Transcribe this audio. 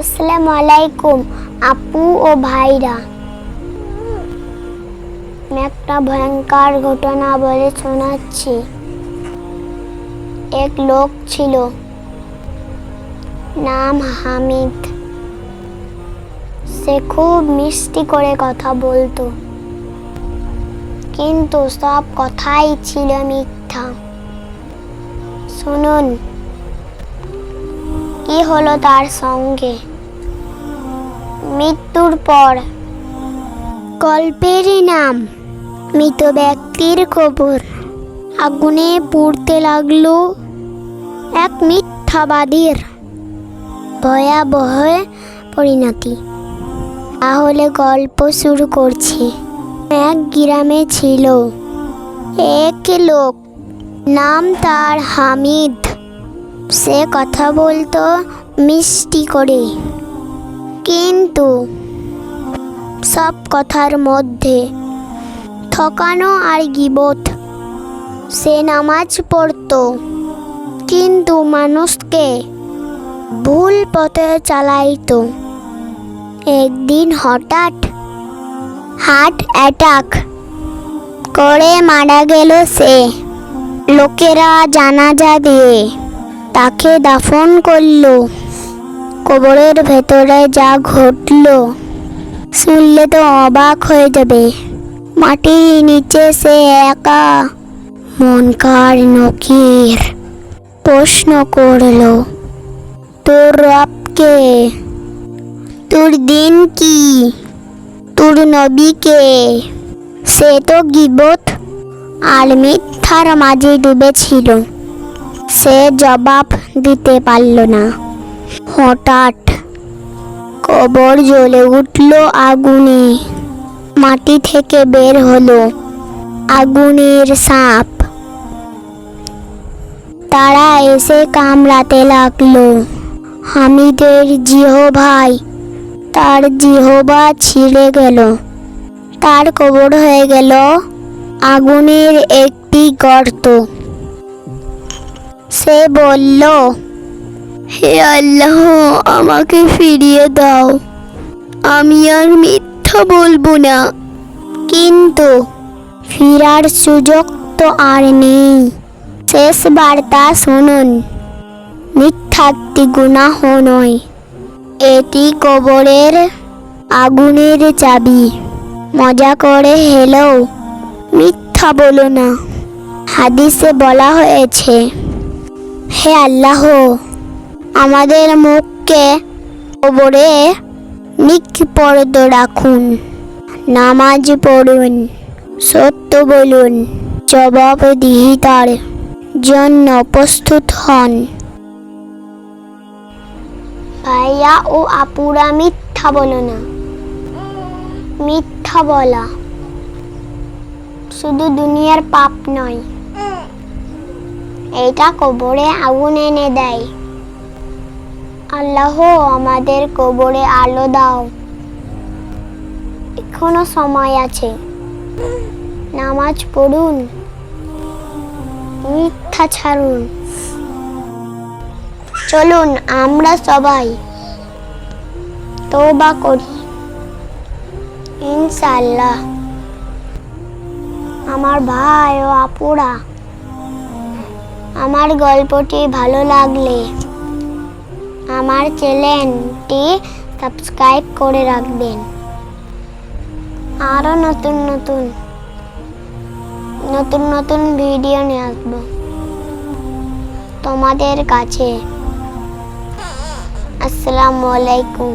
আসসালামু আলাইকুম, আপু ও ভাইরা। আমি একটা ভয়ঙ্কর ঘটনা বলে শোনাচ্ছি। এক লোক ছিল, নাম হামিদ। সে খুব মিষ্টি করে কথা বলতো, কিন্তু সব কথাই ছিল মিথ্যা। শুনুন কি হলো তার সঙ্গে। মৃত্যুর পর গল্পেরই নাম, মৃত ব্যক্তির খবর আগুনে পুড়তে লাগল এক মিথ্যাবাদীর ভয়াবহ পরিণতি। তাহলে গল্প শুরু করছি। এক গ্রামে ছিল এক লোক, নাম তার হামিদ। সে কথা বলতো মিষ্টি করে। কিন্তু সব কথার মধ্যে ঠকানো আর গিবত সে নামাজ পড়তো, কিন্তু মানুষকে ভুল পথে চালাইতো। একদিন হঠাৎ হার্ট অ্যাটাক করে মারা গেল সে। লোকেরা জানাজা দিয়ে তাকে দাফন করল। কবরের ভেতরে যা ঘটলো, শুনলে তো অবাক হয়ে যাবে। মাটির নিচে সে একা মনকার নকির? প্রশ্ন করল, তোর রবকে তোর দিন কি? তোর নবীকে সে তো গিবত আর মিথ্যার মাঝে ডুবেছিল। সে জবাব দিতে পারল না। হঠাৎ কবর জ্বলে উঠল আগুনে। মাটি থেকে বের হলো আগুনের সাপ। তারা এসে কামড়াতে লাগল। হামিদের জিহ ভাই তার জিহবা ছিঁড়ে গেল। তার কবর হয়ে গেল আগুনের একটি গর্ত। সে বলল, হে আল্লাহ, আমাকে ফিরিয়ে দাও। আমি আর মিথ্যা বলব না। কিন্তু ফিরার সুযোগ তো আর নেই। শেষ বার্তা শুনুন। মিথ্যাটি গুনাহ নয়। এটি কবরের আগুনের চাবি। মজা করে হেলেও মিথ্যা বলো না। হাদিসে বলা হয়েছে হে আল্লাহ, আমাদের মুখকে কবরে নিক্ষিপ্ত রাখুন, নামাজ পড়ুন, সত্য বলুন, জবাবদিহিতার জন্য প্রস্তুত হন। ভাইয়া ও আপুরা মিথ্যা বলো না। মিথ্যা বলা। শুধু দুনিয়ার পাপ নয়। এটা কবরে আগুন এনে দেয়। আল্লাহ আমাদের কবরে আলো দাও। এখনও সময় আছে। নামাজ পড়ুন। মিথ্যা ছাড়ুন। চলুন আমরা সবাই তওবা করি। ইনশাল্লাহ আমার ভাই ও আপুরা আমার গল্পটি ভালো লাগলে আমার চ্যানেলটি সাবস্ক্রাইব করে রাখবেন। আরও নতুন নতুন নতুন নতুন ভিডিও নিয়ে আসব তোমাদের কাছে। আসসালামু আলাইকুম।